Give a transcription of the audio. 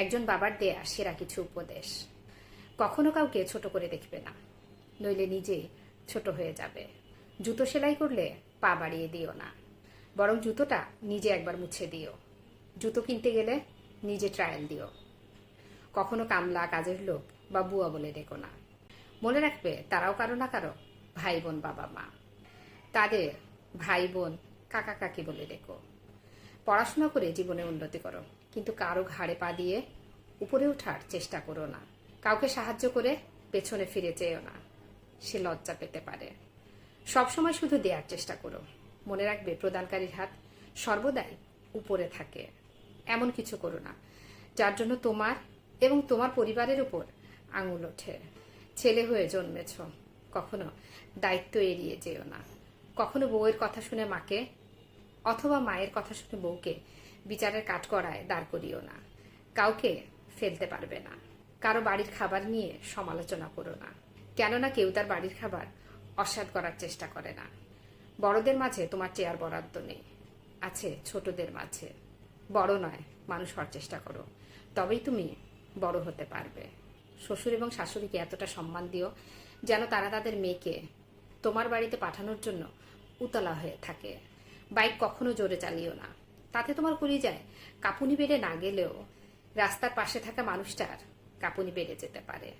একজন বাবার দেয়া সেরা কিছু উপদেশ। কখনো কাউকে ছোট করে দেখবে না। নইলে নিজে ছোট হয়ে যাবে। জুতো সেলাই করলে পা বাড়িয়ে দিও না। বরং জুতোটা নিজে একবার মুছে দিও। জুতো কিনতে গেলে নিজে ট্রায়াল দিও। কখনো কামলা, কাজের লোক বা বুয়া বলে ডেকো না। মনে রাখবে তারাও কারও না কারও ভাই বোন বাবা মা। তাদের ভাই বোন কাকা কাকি বলে ডেকো। পড়াশোনা করে জীবনে উন্নতি করো। কিন্তু কারও ঘাড়ে পা দিয়ে উপরে ওঠার চেষ্টা করো না। কাউকে সাহায্য করে পেছনে ফিরে চেয়েও না। সে লজ্জা পেতে পারে। সবসময় শুধু দেওয়ার চেষ্টা করো। মনে রাখবে প্রদানকারীর হাত সর্বদাই উপরে থাকে। এমন কিছু করো না, যার জন্য তোমার এবং তোমার পরিবারের উপর আঙুল ওঠে। ছেলে হয়ে জন্মেছ, কখনো দায়িত্ব এড়িয়ে যেও না। কখনো বউয়ের কথা শুনে মাকে অথবা মায়ের কথা শুনে বউকে বিচারের কাঠগড়ায় দাঁড় করিও না। কাউকে ফেলতে পারবে না। কারও বাড়ির খাবার নিয়ে সমালোচনা করো না। কেননা কেউ তার বাড়ির খাবার অস্বাদ করার চেষ্টা করে না। বড়দের মাঝে তোমার চেয়ার বরাদ্দ নেই। আছে ছোটদের মাঝে। বড় নয়, মানুষ হওয়ার চেষ্টা করো। তবেই তুমি বড় হতে পারবে। শ্বশুর এবং শাশুড়িকে এতটা সম্মান দিও যেন তারা তাদের মেয়েকে তোমার বাড়িতে পাঠানোর জন্য উতলা হয়ে থাকে। বাইক কখনো জোরে চালিও না। তাতে তোমার করি যায়। কাপুনি বেড়ে না গেলেও রাস্তার পাশে থাকা মানুষটার কাপুনি বেড়ে যেতে পারে।